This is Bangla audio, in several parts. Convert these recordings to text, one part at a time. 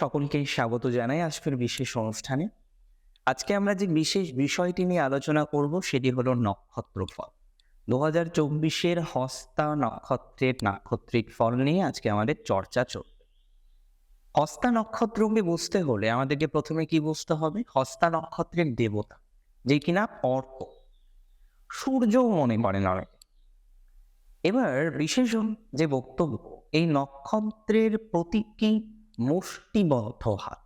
নমস্কার সকলকে স্বাগত জানাই আজকের বিশেষ অনুষ্ঠানে। আজকে আমরা যে বিশেষ বিষয়টি নিয়ে আলোচনা করব সেটি হলো নক্ষত্রফল দু হাজার চব্বিশের হস্তা নক্ষত্রের নাক্ষত্রিক ফল নিয়ে আজকে আমাদের চর্চা চলবে। হস্তা নক্ষত্রকে বুঝতে হলে আমাদেরকে প্রথমে কি বুঝতে হবে? হস্তা নক্ষত্রের দেবতা, যে কিনা অর্ক। সূর্যও মনে করেন অনেকে। এবার বিশেষ যে বক্তব্য, এই নক্ষত্রের প্রতীকী মুষ্টিবদ্ধ হাত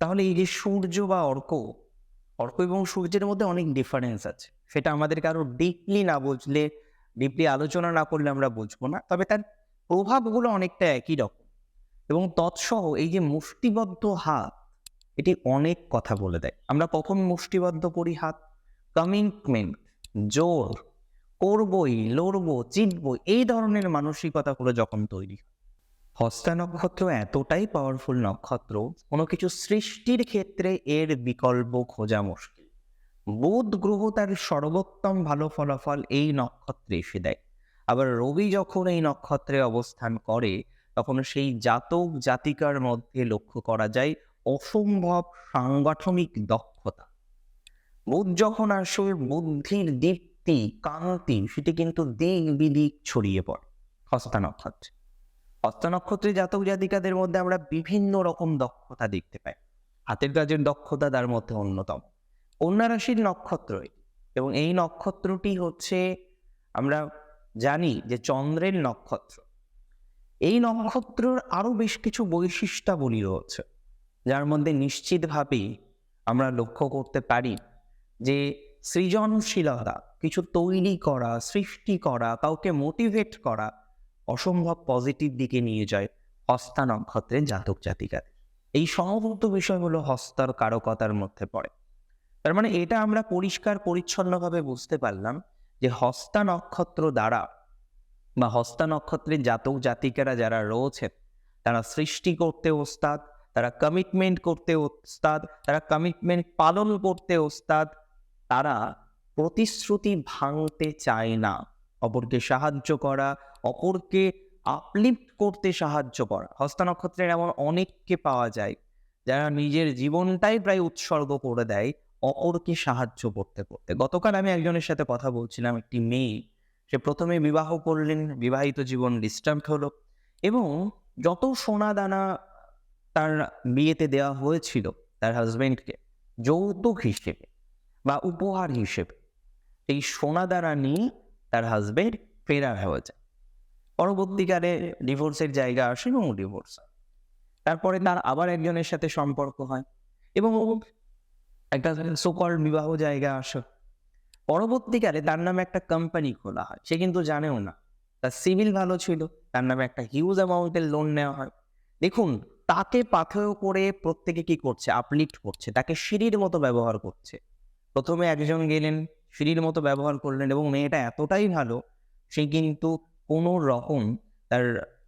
তাহলে এই যে সূর্য বা অর্ক অর্ক এবং সূর্যের মধ্যে অনেক ডিফারেন্স আছে। সেটা আমাদেরকে আরও ডিপলি না বুঝলে ডিপলি আলোচনা না করলে আমরা বুঝব না, তবে তার প্রভাবগুলো অনেকটা একই রকম। এবং তৎসহ এই যে মুষ্টিবদ্ধ হাত এটি অনেক কথা বলে দেয়। আমরা কখন মুষ্টিবদ্ধ করি হাত কমিটমেন্ট জোর, করবই, লড়বো, জিতবো, এই ধরনের মানসিকতাগুলো যখন তৈরি হয় হস্তা নক্ষত্র এতটাই পাওয়ারফুল নক্ষত্র, কোনো কিছু সৃষ্টির ক্ষেত্রে এর বিকল্প খোঁজা মুশকিল। বুধ গ্রহ তার সর্বোত্তম ভালো ফলাফল এই নক্ষত্রে এসে দেয়। আবার রবি যখন এই নক্ষত্রে অবস্থান করে, তখন সেই জাতক জাতিকার মধ্যে লক্ষ্য করা যায় অসম্ভব সাংগঠনিক দক্ষতা। বুধ যখন আসে, বুদ্ধির দীপ্তি কান্তি সেটি কিন্তু দিক বিদিক ছড়িয়ে পড়ে হস্তা নক্ষত্রে হস্ত নক্ষত্রে জাতক জাতিকাদের মধ্যে আমরা বিভিন্ন রকম দক্ষতা দেখতে পাই। হাতের কাজের দক্ষতা তার মধ্যে অন্যতম। কন্যা রাশির নক্ষত্র এবং এই নক্ষত্রটি হচ্ছে আমরা জানি যে চন্দ্রের নক্ষত্র। এই নক্ষত্রের আরও বেশ কিছু বৈশিষ্ট্যাবলী রয়েছে, যার মধ্যে নিশ্চিতভাবেই আমরা লক্ষ্য করতে পারি যে সৃজনশীলতা, কিছু তৈরি করা, সৃষ্টি করা, কাউকে মোটিভেট করা অসম্ভব পজিটিভ দিকে নিয়ে যায় হস্তা নক্ষত্রের জাতক জাতিকাদের এই সমভূত বিষয়গুলো হস্তার কারকতার মধ্যে পড়ে। তার মানে এটা আমরা পরিষ্কার পরিচ্ছন্নভাবে বুঝতে পারলাম যে হস্তা নক্ষত্র দ্বারা বা হস্তা নক্ষত্রের জাতক জাতিকারা যারা রয়েছেন, তারা সৃষ্টি করতে ওস্তাদ, তারা কমিটমেন্ট করতে ওস্তাদ, তারা কমিটমেন্ট পালন করতে ওস্তাদ, তারা প্রতিশ্রুতি ভাঙতে চায় না। অপরকে সাহায্য করা অপরকে আপলিফ্ট করতে সাহায্য করা। হস্তা নক্ষত্রের এমন অনেককে পাওয়া যায়, যারা নিজের জীবনটাই প্রায় উৎসর্গ করে দেয়, অপরকে সাহায্য করতে করতে। গতকাল আমি একজনের সাথে কথা বলছিলাম, একটি মেয়ে। সে প্রথমে বিবাহ করলেন, বিবাহিত জীবন ডিস্টার্ব হলো এবং যত সোনা দানা তার বিয়েতে দেওয়া হয়েছিল, তার হাজবেন্ডকে যৌতুক হিসেবে বা উপহার হিসেবে এই সোনা দানা নিয়ে তার হাজবেন্ড ফেরার হয়ে যায়। পরবর্তীকালে ডিভোর্সের জায়গা আসে এবং ডিভোর্স তারপরে তার আবার একজনের সাথে সম্পর্ক হয় এবং একটা সুকল বিবাহ জায়গা আসে। পরবর্তীকালে তার নামে একটা কোম্পানি খোলা হয়, সে কিন্তু জানেও না। তার সিভিল ভালো ছিল, তার নামে একটা হিউজ অ্যামাউন্টের লোন নেওয়া হয়। দেখুন, তাকে পাথেয় করে প্রত্যেকে কি করছে? আপলিফ্ট করছে, তাকে সিঁড়ির মতো ব্যবহার করছে। প্রথমে একজন গেলেন, সিঁড়ির মতো ব্যবহার করলেন এবং মেয়েটা এতটাই ভালো, সে কিন্তু কোনো রকম তার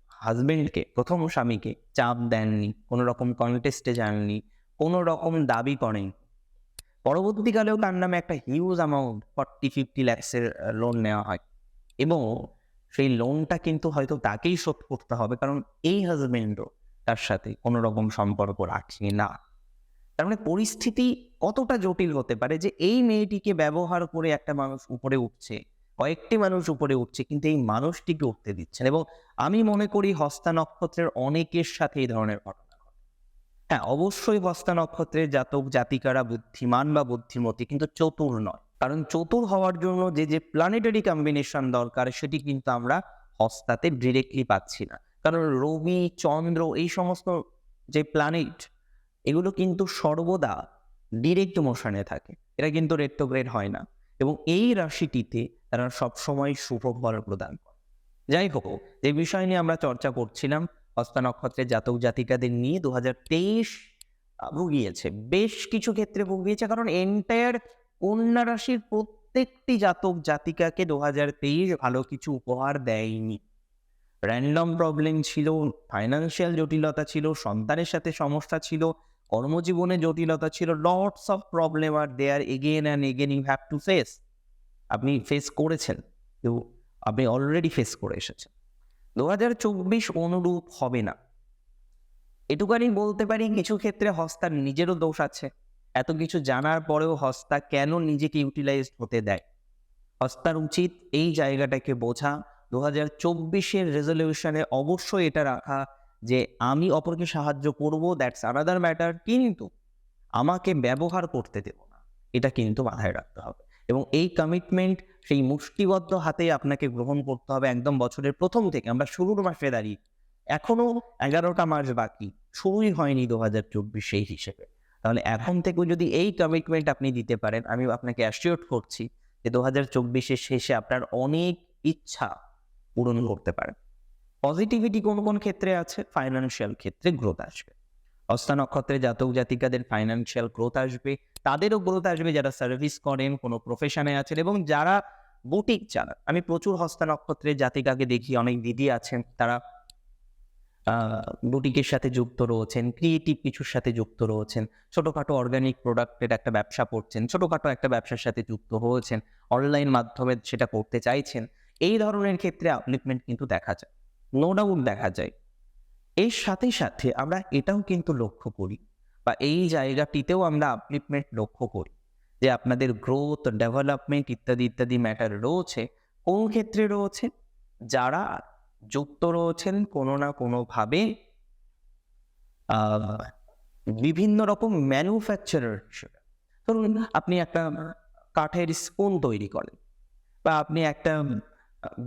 হাজবেন্ডকে প্রথম স্বামীকে চাপ দেননি কোনো রকম কন্টেস্টে যাননি কোনো রকম দাবি করেন। পরবর্তীকালেও তার নামে একটা হিউজ অ্যামাউন্ট ফর্টি ফিফটি ল্যাক্সের লোন নেওয়া হয়। এবং সেই লোনটা কিন্তু হয়তো তাকেই শোধ করতে হবে, কারণ এই হাজবেন্ডও তার সাথে কোনো রকম সম্পর্ক রাখে না। তার মানে পরিস্থিতি কতটা জটিল হতে পারে যে এই মেয়েটিকে ব্যবহার করে একটা মানুষ উপরে উঠছে কয়েকটি মানুষ উপরে উঠছে, কিন্তু এই মানুষটিকে উঠতে দিচ্ছেন এবং আমি মনে করি হস্তা নক্ষত্রের অনেকের সাথে এই ধরনের ঘটনা ঘটে। হ্যাঁ অবশ্যই হস্তা নক্ষত্রের জাতক, জাতিকারা বুদ্ধিমান বা বুদ্ধিমতী, কিন্তু চতুর নয়। কারণ চতুর হওয়ার জন্য যে যে প্ল্যানেটারি কম্বিনেশন দরকার, সেটি কিন্তু আমরা হস্তাতে ডিরেক্টলি পাচ্ছি না। কারণ রবি, চন্দ্র এই সমস্ত যে প্ল্যানেট এগুলো কিন্তু সর্বদা ডিরেক্ট মোশনে থাকে। এটা কিন্তু রেট্রোগ্রেড হয় না। এবং এই রাশিটিতে তারা সবসময় শুভ ফল প্রদান করে। যাই হোক যে বিষয় নিয়ে আমরা চর্চা করছিলাম হস্তা নক্ষত্রের জাতক জাতিকাদের নিয়ে দু হাজার তেইশ ভুগিয়েছে। বেশ কিছু ক্ষেত্রে ভুগিয়েছে, কারণ এন্টায়ার কন্যা রাশির প্রত্যেকটি জাতক জাতিকাকে দু হাজার তেইশ ভালো কিছু উপহার দেয়নি। র্যান্ডম প্রবলেম ছিল ফাইন্যান্সিয়াল জটিলতা ছিল, সন্তানের সাথে সমস্যা ছিল কর্মজীবনে জটিলতা ছিল lots of problem R there again and again you have to face আপনি ফেস করেছেন তো আপনি অলরেডি ফেস করে এসেছেন। দু হাজার চব্বিশ অনুরূপ হবে না। এটুকানি বলতে পারি, কিছু ক্ষেত্রে হস্তার নিজেরও দোষ আছে। এত কিছু জানার পরেও হস্তা কেন নিজেকে ইউটিলাইজ হতে দেয়? হস্তার উচিত এই জায়গাটাকে বোঝা। দু হাজার চব্বিশের রেজলিউশনে অবশ্যই এটা রাখা যে আমি অপরকে সাহায্য করব দ্যাটস আনাদার ম্যাটার কিন্তু আমাকে ব্যবহার করতে দেব না। এটা কিন্তু মাথায় রাখতে হবে। এবং এই কমিটমেন্ট সেই মুষ্টিবদ্ধ হাতে আপনাকে গ্রহণ করতে হবে একদম বছরের প্রথম থেকে। আমরা শুরুর মাসে দাঁড়িয়ে, এখনও এগারোটা মাস বাকি, শুরুই হয়নি দু হাজার চব্বিশ সেই হিসেবে। তাহলে এখন থেকেও যদি এই কমিটমেন্ট আপনি দিতে পারেন, আমি আপনাকে অ্যাসিওর করছি যে দু হাজার চব্বিশের শেষে আপনার অনেক ইচ্ছা পূরণ করতে পারেন। পজিটিভিটি কোন কোন ক্ষেত্রে আছে? ফাইন্যান্সিয়াল ক্ষেত্রে গ্রোথ আসবে। অস্তা নক্ষত্রে জাতক জাতিকাদের ফাইন্যান্সিয়াল গ্রোথ আসবে। তাদেরও গ্রোথ আসবে যারা সার্ভিস করেন, কোনো প্রফেশনে আছেন এবং যারা বুটিক চালান। আমি প্রচুর হস্তা নক্ষত্রের জাতিকাকে দেখি, অনেক দিদি আছেন, তারা বুটিকের সাথে যুক্ত রয়েছেন ক্রিয়েটিভ কিছুর সাথে যুক্ত রয়েছেন, ছোটোখাটো অর্গানিক প্রোডাক্টের একটা ব্যবসা করছেন, ছোটোখাটো একটা ব্যবসার সাথে যুক্ত হয়েছেন অনলাইন মাধ্যমে সেটা করতে চাইছেন। এই ধরনের ক্ষেত্রে আপলিটমেন্ট কিন্তু দেখা যায়। নো ডাউট দেখা যায়। এর সাথে সাথে আমরা এটাও কিন্তু লক্ষ্য করি বা এই জায়গাটিতেও আমরা আপলিটমেন্ট লক্ষ্য করি যে আপনাদের গ্রোথ ডেভেলপমেন্ট ইত্যাদি ইত্যাদি ম্যাটার রয়েছে, কোন ক্ষেত্রে রয়েছে? যারা যুক্ত রয়েছেন কোনো না কোনোভাবে বিভিন্ন রকম ম্যানুফ্যাকচারার হিসেবে ধরুন আপনি একটা কাঠের স্পুন তৈরি করেন বা আপনি একটা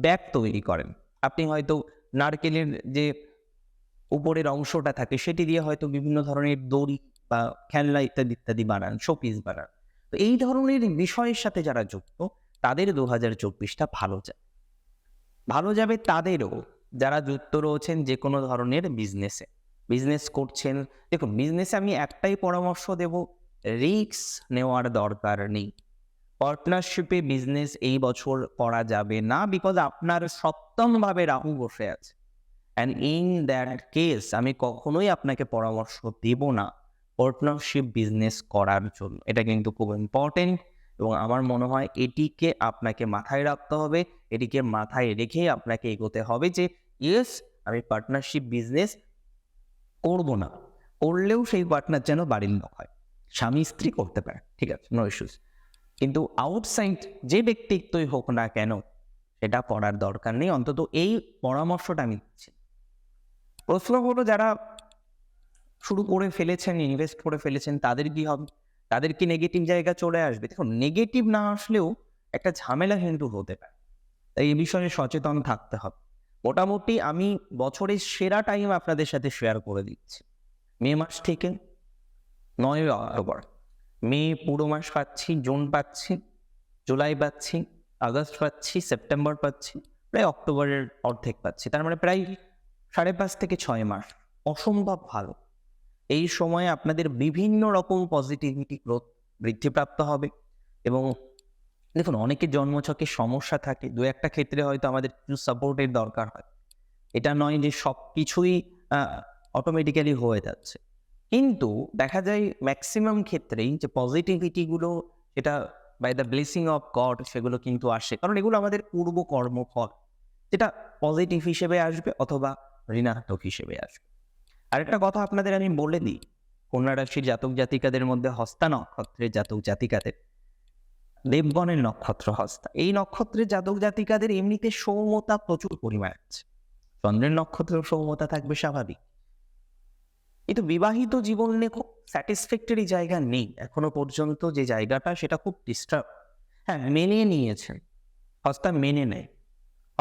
ব্যাগ তৈরি করেন। আপনি হয়তো নারকেলের যে উপরের অংশটা থাকে, সেটি দিয়ে হয়তো বিভিন্ন ধরনের দড়ি বা খেলনা ইত্যাদি ইত্যাদি বানান, শোপিস বানান। তো এই ধরনের বিষয়ের সাথে যারা যুক্ত, তাদের দু হাজার চব্বিশটা ভালো যায়। ভালো যাবে তাদেরও, যারা যুক্ত রয়েছেন যে কোনো ধরনের বিজনেসে। বিজনেস করছেন, দেখুন, বিজনেসে আমি একটাই পরামর্শ দেব, রিস্ক নেওয়ার দরকার নেই। পার্টনারশিপে বিজনেস এই বছর করা যাবে না বিকজ আপনার সপ্তমভাবে রাহু বসে আছে। অ্যান্ড ইন দ্যাট কেস আমি কখনোই আপনাকে পরামর্শ দেব না পার্টনারশিপ বিজনেস করার জন্য। এটা কিন্তু খুব ইম্পর্টেন্ট এবং আমার মনে হয় এটিকে আপনাকে মাথায় রাখতে হবে, এটিকে মাথায় রেখে আপনাকে এগোতে হবে যে ইয়েস আমি পার্টনারশিপ বিজনেস করব না। করলেও সেই পার্টনার যেন বাড়ির লোক হয় স্বামী স্ত্রী করতে পারে, ঠিক আছে? নো ইস্যুস কিন্তু আউটসাইড যে ব্যক্তিত্বই হোক না কেন, সেটা করার দরকার নেই। অন্তত এই পরামর্শটা আমি দিচ্ছি। প্রশ্ন হলো, যারা শুরু করে ফেলেছেন ইনভেস্ট করে ফেলেছেন, তাদের কি হবে? তাদের কি নেগেটিভ জায়গা চলে আসবে? দেখুন নেগেটিভ না আসলেও একটা ঝামেলা কিন্তু হতে পারে। তাই এই বিষয়ে সচেতন থাকতে হবে। মোটামুটি আমি বছরের সেরা টাইম আপনাদের সাথে শেয়ার করে দিচ্ছি। মে মাস থেকে নয় অক্টোবর। মে পুরো মাস পাচ্ছি, জুন পাচ্ছি, জুলাই পাচ্ছি, আগস্ট পাচ্ছি, সেপ্টেম্বর পাচ্ছি, প্রায় অক্টোবরের অর্ধেক পাচ্ছি। তার মানে প্রায় সাড়ে পাঁচ থেকে ছয় মাস। অসম্ভব ভালো। এই সময়ে আপনাদের বিভিন্ন রকম পজিটিভিটি গ্রোথ বৃদ্ধিপ্রাপ্ত হবে এবং দেখুন, অনেকের জন্মছকে সমস্যা থাকে। দু একটা ক্ষেত্রে হয়তো আমাদের কিছু সাপোর্টের দরকার হয়। এটা নয় যে সব কিছুই অটোমেটিক্যালি হয়ে যাচ্ছে। কিন্তু দেখা যায় ম্যাক্সিমাম ক্ষেত্রেই যে পজিটিভিটিগুলো সেটা by the blessing of God সেগুলো কিন্তু আসে। কারণ এগুলো আমাদের পূর্ব কর্মফল। যেটা পজিটিভ হিসেবে আসবে অথবা ঋণাত্মক হিসেবে আসবে। আরেকটা কথা আপনাদের আমি বলে দিই। কন্যা রাশির জাতক জাতিকাদের মধ্যে হস্তা নক্ষত্রের জাতক জাতিকাদের। দেবগণের নক্ষত্র হস্তা। এই নক্ষত্রের জাতক জাতিকাদের এমনিতে সৌমতা প্রচুর পরিমাণে আছে। চন্দ্রের নক্ষত্রের সৌমতা থাকবে স্বাভাবিক। কিন্তু বিবাহিত জীবন জীবনে খুব স্যাটিসফ্যাক্টরি জায়গা নেই। এখনও পর্যন্ত যে জায়গাটা, সেটা খুব ডিস্টার্ব হ্যাঁ মেনে নিয়েছেন। হস্তা মেনে নেয়।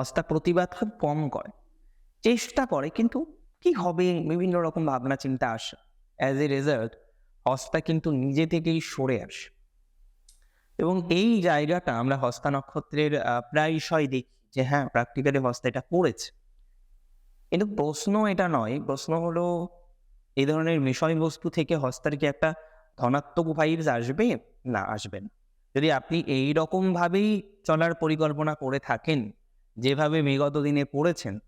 হস্তা প্রতিবাদ খুব কম করে। চেষ্টা করে, কিন্তু কি হবে? বিভিন্ন রকম ভাবনা, চিন্তা আসে। অ্যাজ এ রেজাল্ট হস্তা কিন্তু নিজে থেকেই সরে আসে। এবং এই জায়গাটা আমরা হস্তা নক্ষত্রের প্রায়শই দেখি যে হ্যাঁ প্র্যাকটিক্যালি হস্তা এটা করেছে। কিন্তু প্রশ্ন এটা নয়। প্রশ্ন হলো এই ধরনের বিষয়বস্তু থেকে হস্তার কি একটা ধনাত্মক ভাইবস আসবে? না আসবে না। যদি আপনি এই রকম ভাবেই চলার পরিকল্পনা করে থাকেন, যেভাবে বিগত দিনে পড়েছেন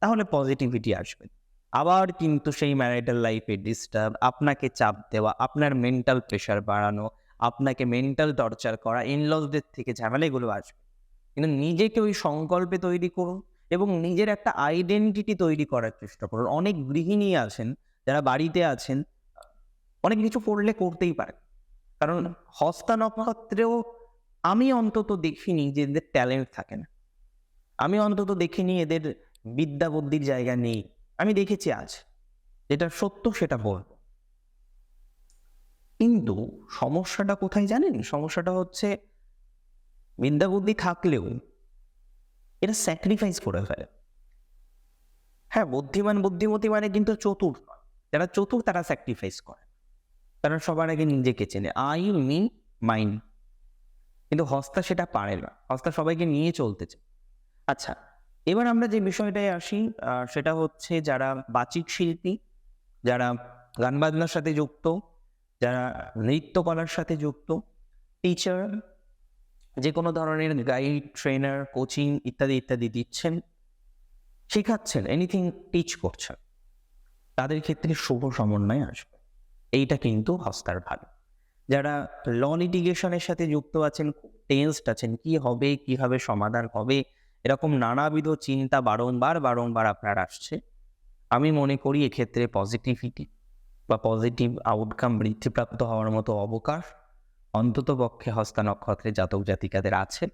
তাহলে পজিটিভিটি আসবে। আবার কিন্তু সেই ম্যারিটাল লাইফে ডিস্টার্ব আপনাকে চাপ দেওয়া, আপনার মেন্টাল প্রেশার বাড়ানো, আপনাকে মেন্টাল টর্চার করা ইনলসদের থেকে ঝামেলা এগুলো আসবে। কিন্তু নিজেকে ওই সংকল্পে তৈরি করুন এবং নিজের একটা আইডেন্টিটি তৈরি করার চেষ্টা করুন। অনেক গৃহিণী আছেন বাড়িতে আছেন অনেক কিছু করলে করতেই পারে কারণ হস্তা নক্ষত্রেও আমি অন্তত দেখিনি যে এদের ট্যালেন্ট থাকে না। আমি অন্তত দেখিনি এদের বিদ্যা বুদ্ধির জায়গা নেই। আমি দেখেছি আজ যেটা সত্য সেটা বলব কিন্তু সমস্যাটা কোথায় জানেন? সমস্যাটা হচ্ছে বিদ্যা বুদ্ধি থাকলেও এরা স্যাক্রিফাইস করে ফেলে। হ্যাঁ বুদ্ধিমান বুদ্ধিমতী মানে কিন্তু চতুর যারা চতুর, তারা স্যাক্রিফাইস করে। তারা সবার আগে নিজেকে চেনে। আই মি মাইন্ড কিন্তু হস্তা সেটা পারে না। হস্তা সবাইকে নিয়ে চলতে চায়। আচ্ছা এবার আমরা যে বিষয়টায় আসি সেটা হচ্ছে যারা বাচিক শিল্পী, যারা গান বাজনার সাথে যুক্ত, যারা নৃত্যকলার সাথে যুক্ত টিচার যে কোনো ধরনের গাইড ট্রেনার কোচিং ইত্যাদি ইত্যাদি দিচ্ছেন, শেখাচ্ছেন এনিথিং টিচ করছেন। তাদের ক্ষেত্রে শুভ সমন্বয় আসবে। এইটা কিন্তু হস্তার ভালো যারা ল লিটিগেশনের সাথে যুক্ত আছেন টেন্সড আছেন, কি হবে, কীভাবে সমাধান হবে, এরকম নানাবিধ চিন্তা বারংবার বারংবার আপনার আসছে। আমি মনে করি এক্ষেত্রে পজিটিভিটি বা পজিটিভ আউটকাম বৃদ্ধিপ্রাপ্ত হওয়ার মতো অবকাশ অন্তত পক্ষে হস্তা নক্ষত্রে জাতক জাতিকাদের আছে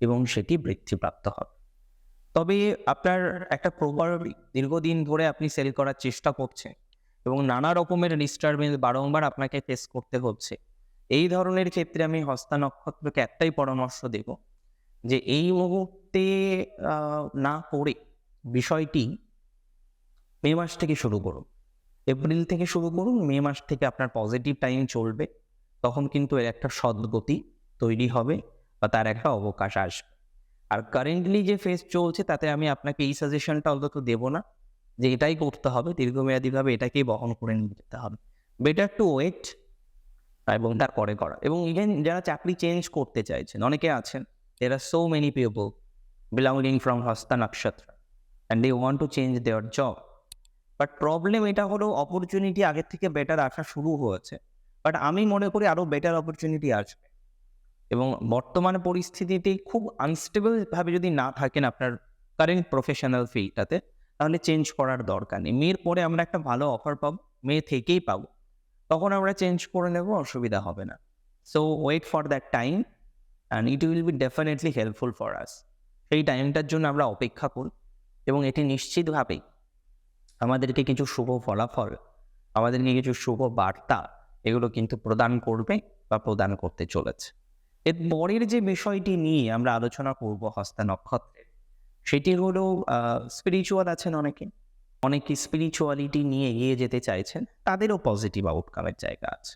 এবং সেটি বৃদ্ধিপ্রাপ্ত হবে। তবে আপনার একটা প্রপার দীর্ঘদিন ধরে আপনি সেল করার চেষ্টা করছেন এবং নানা রকমের ডিস্টারবেন্স বারংবার আপনাকে ফেস করতে হচ্ছে। এই ধরনের ক্ষেত্রে আমি হস্তা নক্ষত্রকে একটাই পরামর্শ দেব যে এই মুহূর্তে না করে বিষয়টি মে মাস থেকে শুরু করুন। এপ্রিল থেকে শুরু করুন, মে মাস থেকে আপনার পজিটিভ টাইম চলবে, তখন কিন্তু এর একটা সদ্গতি তৈরি হবে বা তার একটা অবকাশ আসবে। আর কারেন্টলি যে ফেজ চলছে, তাতে আমি আপনাকে এই সাজেশনটা অন্তত দেবো না যে এটাই করতে হবে, দীর্ঘমেয়াদীভাবে এটাকেই বহন করে নিয়ে যেতে হবে। বেটার টু ওয়েট এবং তারপরে করা। এবং ইভেন যারা চাকরি চেঞ্জ করতে চাইছেন, অনেকে আছেন দের আর so many people belonging from হস্তা নক্ষত্র and they want to change দেওয়ার জব বাট প্রবলেম এটা হলো অপরচুনিটি আগের থেকে বেটার আসা শুরু হয়েছে। বাট আমি মনে করি আরও বেটার অপরচুনিটি আসবে। এবং বর্তমান পরিস্থিতিতে খুব আনস্টেবল ভাবে যদি না থাকেন আপনার কারেন্ট প্রফেশনাল ফিল্ডটাতে তাহলে চেঞ্জ করার দরকার নেই। মেয়ের পরে আমরা একটা ভালো অফার পাবো মেয়ে থেকেই পাবো। তখন আমরা চেঞ্জ করে নেব, অসুবিধা হবে না। So wait for that time and it will be definitely helpful for us সেই টাইমটার জন্য আমরা অপেক্ষা করি এবং এটি নিশ্চিতভাবেই আমাদেরকে কিছু শুভ ফলাফল, আমাদেরকে কিছু শুভ বার্তা এগুলো কিন্তু প্রদান করবে বা প্রদান করতে চলেছে। এর পরের যে বিষয়টি নিয়ে আমরা আলোচনা করব হস্তা নক্ষত্রের সেটি হলো স্পিরিচুয়াল আছেন অনেকে। অনেকে স্পিরিচুয়ালিটি নিয়ে এগিয়ে যেতে চাইছেন, তাদেরও পজিটিভ আউটকামের জায়গা আছে।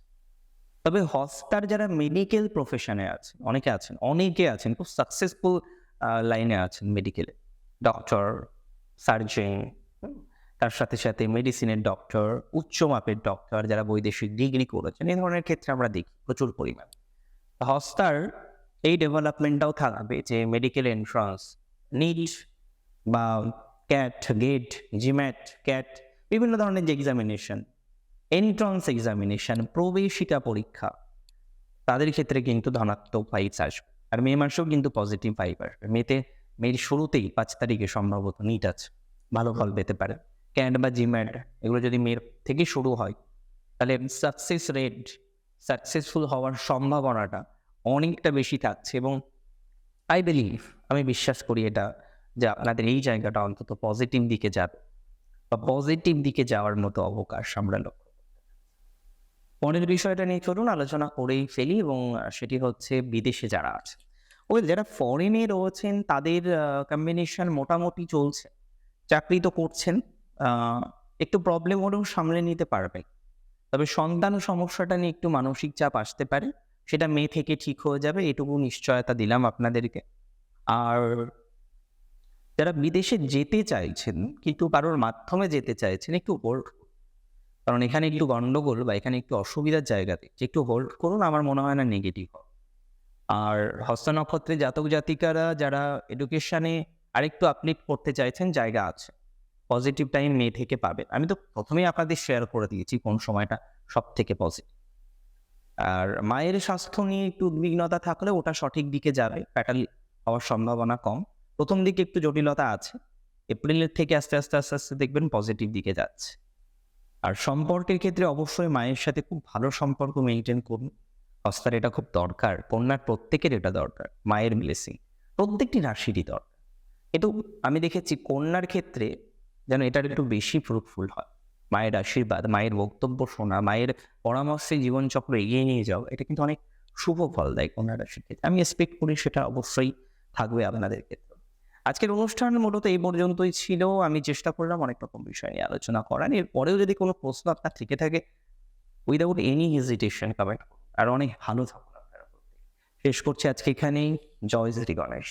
তবে হস্তার যারা মেডিকেল প্রফেশনে আছেন, অনেকে আছেন অনেকে আছেন, খুব সাকসেসফুল লাইনে আছেন মেডিকেলে ডক্টর সার্জন তার সাথে সাথে মেডিসিনের ডক্টর উচ্চ মাপের ডক্টর যারা বৈদেশিক ডিগ্রি করেছেন এই ধরনের ক্ষেত্রে আমরা দেখি প্রচুর পরিমাণ। হস্তার এই ডেভেলপমেন্টটাও থাকবে যে মেডিকেল এন্ট্রান্স নিট বা ক্যাট গেট জিম্যাট ক্যাট বিভিন্ন ধরনের যে এক্সামিনেশন এন্ট্রান্স এক্সামিনেশন প্রবেশিকা পরীক্ষা, তাদের ক্ষেত্রে কিন্তু ধনাত্মক ভাইবস আসবে। আর মে মাসেও কিন্তু পজিটিভ ভাইব আসবে। মেতে, মের শুরুতেই পাঁচ তারিখে সম্ভবত নিট আছে। ভালো ফল পেতে পারে। ক্যাট বা জিম্যাট এগুলো যদি মেয়ের থেকে শুরু হয়, তাহলে সাকসেস রেট সাকসেসফুল হওয়ার সম্ভাবনাটা অনেকটা বেশি থাকছে এবং আই বিলিভ আমি বিশ্বাস করি এটা যে আপনাদের এই জায়গাটা অন্তত পজিটিভ দিকে যাবে বা পজিটিভ দিকে যাওয়ার মতো অবকাশ আমরা লক্ষ্য পরের বিষয়টা নিয়ে চলুন, আলোচনা করেই ফেলি এবং সেটি হচ্ছে বিদেশে যারা আছে। ওই যারা ফরেনে রয়েছেন, তাদের কম্বিনেশন মোটামুটি চলছে। চাকরি তো করছেন একটু প্রবলেম হলেও সামলে নিতে পারবে তবে সন্তান সমস্যাটা নিয়ে একটু মানসিক চাপ আসতে পারে। সেটা মে থেকে ঠিক হয়ে যাবে, এটুকু নিশ্চয়তা দিলাম আপনাদেরকে। আর যারা বিদেশে যেতে চাইছেন, কিন্তু কারোর মাধ্যমে যেতে চাইছেন, একটু হোল্ড কারণ এখানে একটু গন্ডগোল বা এখানে একটু অসুবিধার জায়গাতে যে একটু হোল্ড করুন, আমার মনে হয় না নেগেটিভ আর হস্ত নক্ষত্রে জাতক জাতিকারা যারা এডুকেশনে আরেকটু আপলিট করতে চাইছেন, জায়গা আছে। পজিটিভ টাইম মে থেকে পাবে আমি তো প্রথমেই আপনাদের শেয়ার করে দিয়েছি কোন সময়টা সব থেকে পজিটিভ আর মায়ের স্বাস্থ্য নিয়ে একটু উদ্বিগ্নতা থাকলে ওটা সঠিক দিকে যাবে প্যাটাল হওয়ার সম্ভাবনা কম। প্রথম দিকে একটু জটিলতা আছে এপ্রিলের থেকে আস্তে আস্তে আস্তে আস্তে দেখবেন পজিটিভ দিকে যাচ্ছে। আর সম্পর্কের ক্ষেত্রে অবশ্যই মায়ের সাথে খুব ভালো সম্পর্ক মেনটেন করুন। হস্তার এটা খুব দরকার, কন্যার প্রত্যেকের এটা দরকার, মায়ের ব্লেসিং প্রত্যেকটি রাশিরই দরকার। কিন্তু আমি দেখেছি কন্যার ক্ষেত্রে যেন এটার একটু বেশি ফ্রুটফুল হয়। মায়ের আশীর্বাদ, মায়ের বক্তব্য শোনা, মায়ের পরামর্শে জীবনচক্র এগিয়ে নিয়ে যাওয়া, এটা কিন্তু অনেক শুভ ফল দেয় কন্যা রাশির ক্ষেত্রে আমি এক্সপেক্ট করি সেটা অবশ্যই থাকবে আপনাদের ক্ষেত্রে। আজকের অনুষ্ঠান মূলত এই পর্যন্তই ছিল। আমি চেষ্টা করলাম অনেক রকম বিষয় নিয়ে আলোচনা করার। এরপরেও যদি কোনো প্রশ্ন আপনার থেকে থাকে উইদাউট এনি হেজিটেশন কমেন্ট আর অনেক ভালো থাকুন আপনারা। শেষ করছি আজকে এখানেই। জয় শ্রী গণেশ।